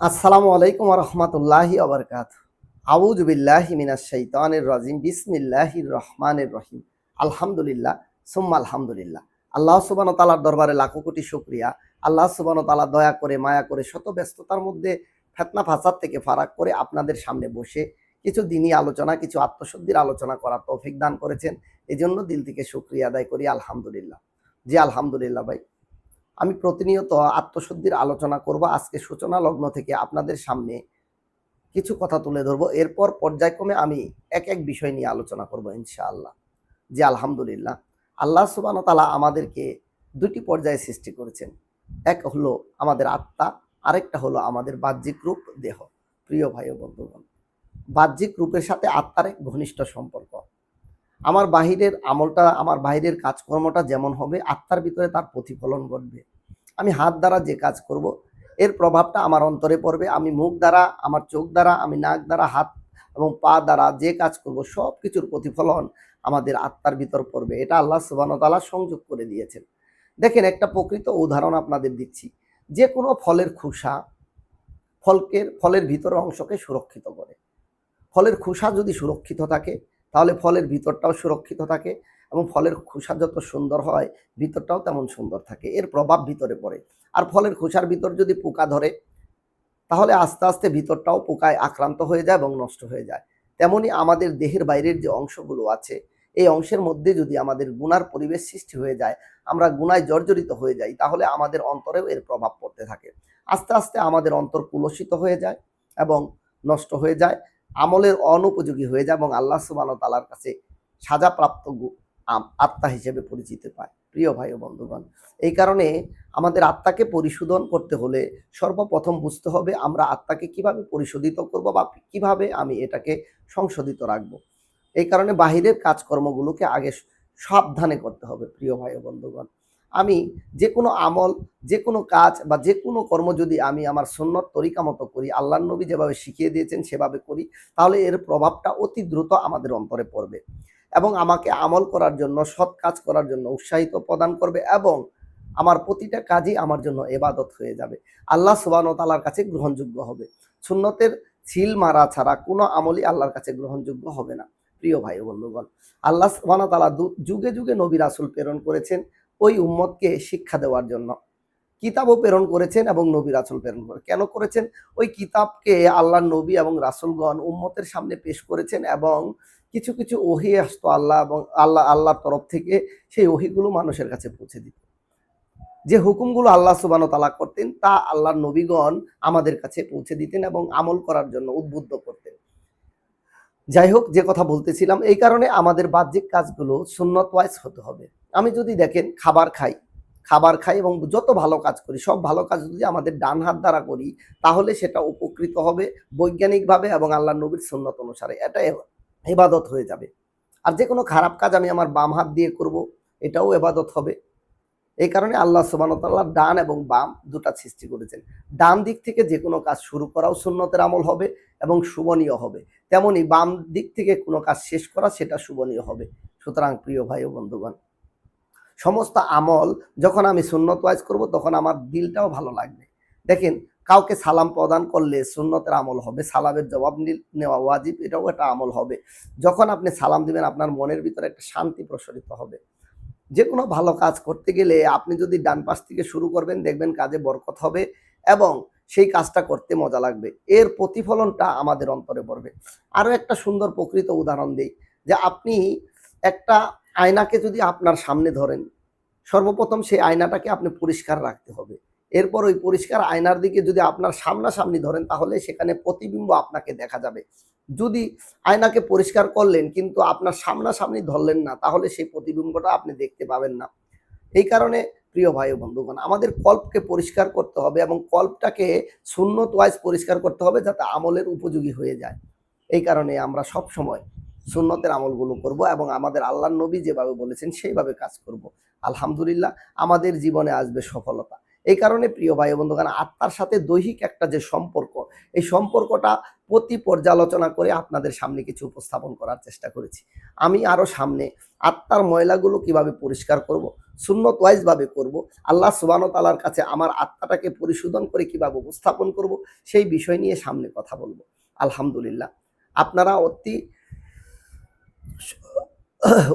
আসসালামু আলাইকুম রহমতুল্লাহি আবরকাত আউজ বিল্লাহি মিনাশ শাইতানির রাজিম। বিসমিল্লাহির রহমানির রহিম। আলহামদুলিল্লাহ, সুম্মা আলহামদুলিল্লাহ। আল্লাহ সুবান তালার দরবারে লাখো কোটি শুক্রিয়া। আল্লাহ সুবান তালা দয়া করে, মায়া করে, শত ব্যস্ততার মধ্যে ফেতনা ফাসাদ থেকে ফারাক করে আপনাদের সামনে বসে কিছু দিনই আলোচনা, কিছু আত্মশুদ্ধির আলোচনা করার তৌফিক দান করেছেন। এই জন্য দিল থেকে শুক্রিয়া আদায় করি, আলহামদুলিল্লাহ। জি, আলহামদুলিল্লাহ ভাই। আমি প্রতিনিয়ত আত্মশুদ্ধির আলোচনা করব। আজকে সূচনা লগ্ন থেকে আপনাদের সামনে কিছু কথা তুলে ধরবো। এরপর পর্যায়ক্রমে আমি এক এক বিষয় নিয়ে আলোচনা করব ইনশাআল্লাহ। জি, আলহামদুলিল্লাহ। আল্লাহ সুবান তালা আমাদেরকে দুটি পর্যায়ে সৃষ্টি করেছেন। এক হলো আমাদের আত্মা, আরেকটা হলো আমাদের বাহ্যিক রূপ, দেহ। প্রিয় ভাই ও বন্ধুগণ, বাহ্যিক রূপের সাথে আত্মার এক ঘনিষ্ঠ সম্পর্ক। আমার বাহিরের আমলটা, আমার বাহিরের কাজকর্মটা যেমন হবে, আত্মার ভিতরে তার প্রতিফলন ঘটবে। আমি হাত দ্বারা যে কাজ করব, এর প্রভাবটা আমার অন্তরে পড়বে, আমি মুখ দ্বারা, আমার চোখ দ্বারা, আমি নাক দ্বারা, হাত এবং পা দ্বারা যে কাজ করব সব কিছুর প্রতিফলন আমাদের আত্মার ভিতর পড়বে। এটা আল্লাহ সুবাহতালা সংযোগ করে দিয়েছেন। দেখেন একটা প্রকৃত উদাহরণ আপনাদের দিচ্ছি। যে কোনো ফলের খোসা ফলকের, ফলের ভিতরের অংশকে সুরক্ষিত করে। ফলের খোসা যদি সুরক্ষিত থাকে তাহলে ফলের ভিতরটাও সুরক্ষিত থাকে এবং ফলের খোসা যত সুন্দর হয়, ভিতরটাও তেমন সুন্দর থাকে। এর প্রভাব ভিতরে পড়ে। আর ফলের খোসার ভিতর যদি পোকা ধরে, তাহলে আস্তে আস্তে ভিতরটাও পোকায় আক্রান্ত হয়ে যায় এবং নষ্ট হয়ে যায়। তেমনি আমাদের দেহের বাইরের যে অংশগুলো আছে, এই অংশের মধ্যে যদি আমাদের গুনার পরিবেশ সৃষ্টি হয়ে যায়, আমরা গুনায় জর্জরিত হয়ে যাই, তাহলে আমাদের অন্তরেও এর প্রভাব পড়তে থাকে। আস্তে আস্তে আমাদের অন্তর কুলসিত হয়ে যায় এবং নষ্ট হয়ে যায় আমলের অনুপযোগী হয়ে যায় এবং আল্লাহ সুবান তালার কাছে সাজাপ্রাপ্ত আত্মা হিসেবে পরিচিত পায়। প্রিয় ভাই ও বন্ধুগণ, এই কারণে আমাদের আত্মাকে পরিশোধন করতে হলে সর্বপ্রথম বুঝতে হবে আমরা আত্মাকে কীভাবে পরিশোধিত করব বা কীভাবে আমি এটাকে সংশোধিত রাখব। এই কারণে বাহিরের কাজকর্মগুলোকে আগে সাবধানে করতে হবে, প্রিয় ভাই ও বন্ধুগণ। আমি যে কোনো আমল, যে কোনো কাজ বা যে কোনো কর্ম যদি আমি আমার সুন্নত তরিকা মতো করি আল্লাহ নবী যেভাবে শিখিয়ে দিয়েছেন সেভাবে করি, তাহলে এর প্রভাবটা অতি দ্রুত আমাদের অন্তরে পড়বে। এবং আমাকে আমল করার জন্য, সৎ কাজ করার জন্য উৎসাহিত প্রদান করবে এবং আমার প্রতিটা কাজই আমার জন্য এবাদত হয়ে যাবে। আল্লাহ সুবান তালার কাছে গ্রহণযোগ্য হবে। সুন্নতের ছিল মারা ছাড়া কোনো আমলই আল্লাহর কাছে গ্রহণযোগ্য হবে না। প্রিয় ভাই বন্ধুগণ, আল্লাহ সুবান তালা যুগে যুগে নবী রাসুল প্রেরণ করেছেন। ওই উম্মতকে শিক্ষা দেওয়ার জন্য। কিতাবও প্রেরণ করেছেন এবং নবী রাসুল প্রেরণ করে কেন করেছেন? ওই কিতাবকে আল্লাহ নবী এবং রাসুলগণ উম্মতের সামনে পেশ করেছেন এবং কিছু কিছু ওহি আসতো আল্লাহ এবং আল্লাহ, আল্লাহর তরফ থেকে সেই ওহিগুলো মানুষের কাছে পৌঁছে দিত। যে হুকুমগুলো আল্লাহ সুবান তালা করতেন, তা আল্লাহর নবীগণ আমাদের কাছে পৌঁছে দিতেন এবং আমল করার জন্য উদ্বুদ্ধ করতেন। যাই হোক, যে কথা বলতেছিলাম, এই কারণে আমাদের বাহ্যিক কাজগুলো সুন্নত ওয়াইজ হতে হবে। আমি যদি দেখেন খাবার খাই খাবার খাই এবং যত ভালো কাজ করি, সব ভালো কাজ যদি আমাদের ডান হাত দ্বারা করি, তাহলে সেটা উপকৃত হবে বৈজ্ঞানিকভাবে এবং আল্লাহ নবীর সুন্নত অনুসারে। এটা এবাদত হয়ে যাবে। আর যে কোনো খারাপ কাজ আমি আমার বাম হাত দিয়ে করব, এটাও এবাদত হবে। এই কারণে আল্লাহ সুবানতাল্লাহ ডান এবং বাম দুটা সৃষ্টি করেছেন। ডান দিক থেকে যে কোনো কাজ শুরু করাও সুন্নতের আমল হবে এবং শুভনীয় হবে। তেমনি বাম দিক থেকে কোনো কাজ শেষ করা সেটা শুভনীয় হবে। সুতরাং প্রিয় ভাই ও বন্ধুগণ সমস্ত আমল যখন আমি সুন্নত ওয়াইজ করব, তখন আমার দিলটাও ভালো লাগবে। দেখেন, কাউকে সালাম প্রদান করলে সুন্নতের আমল হবে, সালামের জবাব নেওয়া ওয়াজিব, এটাও একটা আমল হবে। যখন আপনি সালাম দিবেন, আপনার মনের ভিতরে একটা শান্তি প্রসারিত হবে। যে কোনো ভালো কাজ করতে গেলে আপনি যদি ডান পাশ থেকে শুরু করবেন, দেখবেন কাজে বরকত হবে এবং সেই কাজটা করতে মজা লাগবে। এর প্রতিফলনটা আমাদের অন্তরে পড়বে। আরও একটা সুন্দর প্রকৃত উদাহরণ দিই, যে আপনি একটা আয়নাকে যদি আপনার সামনে ধরেন, সর্বপ্রথম সেই আয়নাটাকে আপনি পরিষ্কার রাখতে হবে। এরপর ওই পরিষ্কার আয়নার দিকে যদি আপনার সামনাসামনি ধরেন, তাহলে সেখানে প্রতিবিম্ব আপনাকে দেখা যাবে। যদি আয়নাকে পরিষ্কার করলেন, কিন্তু আপনার সামনাসামনি ধরলেন না, তাহলে সেই প্রতিবিম্বটা আপনি দেখতে পাবেন না। এই কারণে, প্রিয় ভাই বন্ধুগণ, আমাদের কল্পকে পরিষ্কার করতে হবে এবং কল্পটাকে শূন্যত ওয়াইজ পরিষ্কার করতে হবে যাতে আমলের উপযোগী হয়ে যায়। এই কারণে আমরা সব সময় সুন্নতের আমলগুলো করব এবং আমাদের আল্লাহ নবী যেভাবে বলেছেন সেইভাবে কাজ করব। আলহামদুলিল্লাহ, আমাদের জীবনে আসবে সফলতা। এই কারণে প্রিয় ভাই ও বন্ধুগণ, আত্মার সাথে দৈহিক একটা যে সম্পর্ক, এই সম্পর্কটা প্রতি পর্যালোচনা করে আপনাদের সামনে কিছু উপস্থাপন করার চেষ্টা করেছি। আমি আরও সামনে আত্মার ময়লাগুলো কীভাবে পরিষ্কার করব, সুন্নত ওয়াইজ ভাবে করব, আল্লাহ সুবানো তালার কাছে আমার আত্মাটাকে পরিশোধন করে কীভাবে উপস্থাপন করব, সেই বিষয় নিয়ে সামনে কথা বলব। আলহামদুলিল্লাহ, আপনারা অতি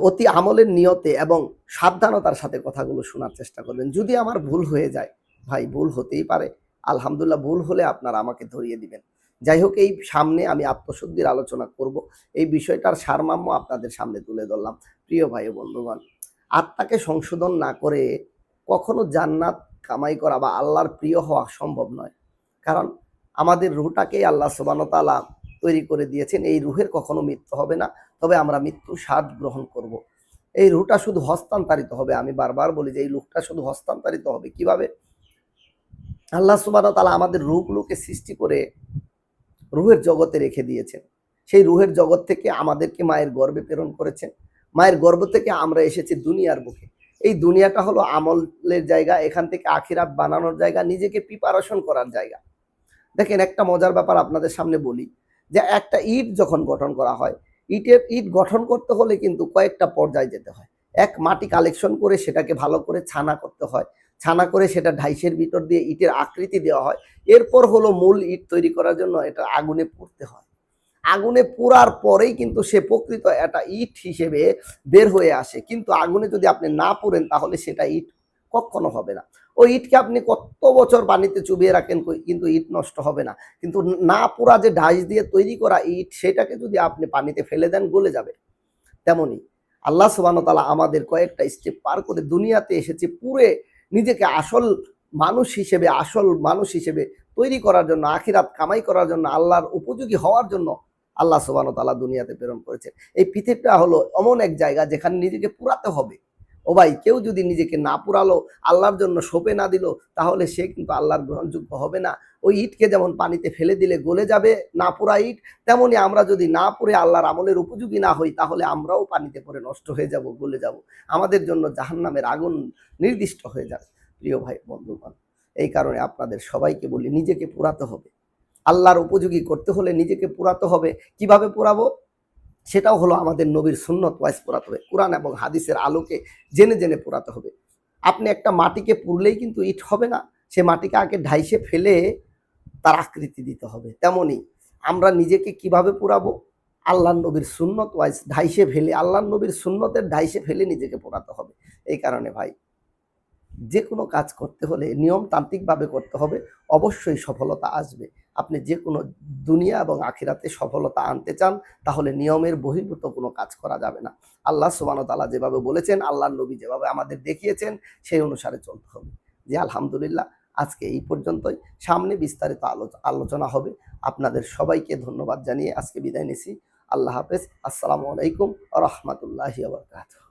অতি আমলের নিয়তে এবং সাবধানতার সাথে কথাগুলো শোনার চেষ্টা করবেন। যদি আমার ভুল হয়ে যায়, ভাই, ভুল হতেই পারে। আলহামদুলিল্লাহ, ভুল হলে আপনারা আমাকে ধরিয়ে দিবেন। যাই হোক, এই সামনে আমি আত্মশুদ্ধির আলোচনা করব। এই বিষয়টার সারমাম্য আপনাদের সামনে তুলে ধরলাম। প্রিয় ভাই বন্ধুগণ, আত্মাকে সংশোধন না করে কখনো জান্নাত কামাই করা বা আল্লাহর প্রিয় হওয়া সম্ভব নয়। কারণ আমাদের রুহটাকেই আল্লাহ সুবানতালা তৈরি করে দিয়েছেন। এই রুহের কখনো মৃত্যু হবে না। তবে আমরা মৃত্যু স্বাদ গ্রহণ করব। এই রুহটা শুধু হস্তান্তরিত হবে। আমি বারবার বলি যে এই রুহটা শুধু হস্তান্তরিত হবে। কীভাবে? আল্লাহ সুবান তালা আমাদের রুহগুলোকে সৃষ্টি করে রুহের জগতে রেখে দিয়েছেন। সেই রুহের জগৎ থেকে আমাদেরকে মায়ের গর্ভে প্রেরণ করেছেন। মায়ের গর্ভ থেকে আমরা এসেছি দুনিয়ার বুকে। এই দুনিয়াটা হলো আমলের জায়গা, এখান থেকে আখিরাত বানানোর জায়গা, নিজেকে প্রিপারেশন করার জায়গা। দেখেন একটা মজার ব্যাপার আপনাদের সামনে বলি যে একটা ইট যখন গঠন করা হয় ইটের ইট গঠন করতে হলে কিন্তু কয়েকটা পর্যায়ে যেতে হয়। এক, মাটি কালেকশন করে সেটাকে ভালো করে ছানা করতে হয়। ছানা করে সেটা ঢাইসের ভিতর দিয়ে ইটের আকৃতি দেওয়া হয়। এরপর হলো মূল ইট তৈরি করার জন্য এটা আগুনে পুড়তে হয়। আগুনে পোড়ার পরেই কিন্তু সে প্রকৃত একটা ইট হিসেবে বের হয়ে আসে। কিন্তু আগুনে যদি আপনি না পুড়েন তাহলে সেটা ইট কখনো হবে না। ওই ইটকে আপনি কত বছর পানিতে চুবিয়ে রাখেন কিন্তু ইট নষ্ট হবে না। কিন্তু না পুরা যে ঢাইস দিয়ে তৈরি করা ইট, সেটাকে যদি আপনি পানিতে ফেলে দেন, গলে যাবে। তেমনি আল্লাহ সুবাহতালা আমাদের কয়েকটা স্টেপ পার করে দুনিয়াতে এসেছে পুরে নিজেকে আসল মানুষ হিসেবে, আসল মানুষ হিসেবে তৈরি করার জন্য, আখিরাত কামাই করার জন্য, আল্লাহর উপযোগী হওয়ার জন্য আল্লাহ সুবাহ তালা দুনিয়াতে প্রেরণ করেছে এই পৃথিবীটা হলো এমন এক জায়গা যেখানে নিজেকে পুরাতে হবে। ও ভাই, কেউ যদি নিজেকে না পুরালো, আল্লাহর জন্য সোপে না দিল, তাহলে সে কিন্তু আল্লাহর গ্রহণযোগ্য হবে না। ওই ইটকে যেমন পানিতে ফেলে দিলে গলে যাবে, না পুরা ইট, তেমনি আমরা যদি না পুরে আল্লাহর আমলের উপযোগী না হই, তাহলে আমরাও পানিতে পড়ে নষ্ট হয়ে যাব, গলে যাব। আমাদের জন্য জাহান্নামের আগুন নির্দিষ্ট হয়ে যাবে। প্রিয় ভাই, বন্ধুগণ, এই কারণে আপনাদের সবাইকে বলি, নিজেকে পুরাতে হবে। আল্লাহর উপযোগী করতে হলে নিজেকে পুরাতে হবে। কীভাবে পুরাবো? সেটাও হলো আমাদের নবীর সুন্নত ওয়াইজ পোড়াতে হবে। কোরআন এবং হাদিসের আলোকে জেনে জেনে পুরাতে হবে। আপনি একটা মাটিকে পুরলেই কিন্তু ইট হবে না। সে মাটিকে আগে ঢাইসে ফেলে তার আকৃতি দিতে হবে। তেমনি আমরা নিজেকে কীভাবে পুরাবো আল্লাহ নবীর সুন্নত ওয়াইজ ঢাইসে ফেলে আল্লাহ নবীর সুন্নতের ঢাইসে ফেলে নিজেকে পোড়াতে হবে। এই কারণে ভাই যে কোনো কাজ করতে হলে নিয়মতান্ত্রিকভাবে করতে হবে। অবশ্যই সফলতা আসবে। আপনি যে কোনো দুনিয়া এবং আখিরাতে সফলতা আনতে চান, তাহলে নিয়মের বহির্ভূত কোনো কাজ করা যাবে না। আল্লাহ সুবানো তালা যেভাবে বলেছেন আল্লাহ নবী যেভাবে আমাদের দেখিয়েছেন, সেই অনুসারে চলতে হবে। যে আলহামদুলিল্লাহ, আজকে এই পর্যন্তই। সামনে বিস্তারিত আলো- আলোচনা হবে। আপনাদের সবাইকে ধন্যবাদ জানিয়ে আজকে বিদায় নিছি। আল্লাহ হাফেজ। আসসালামু আলাইকুম রহমতুল্লাহি আবরকাত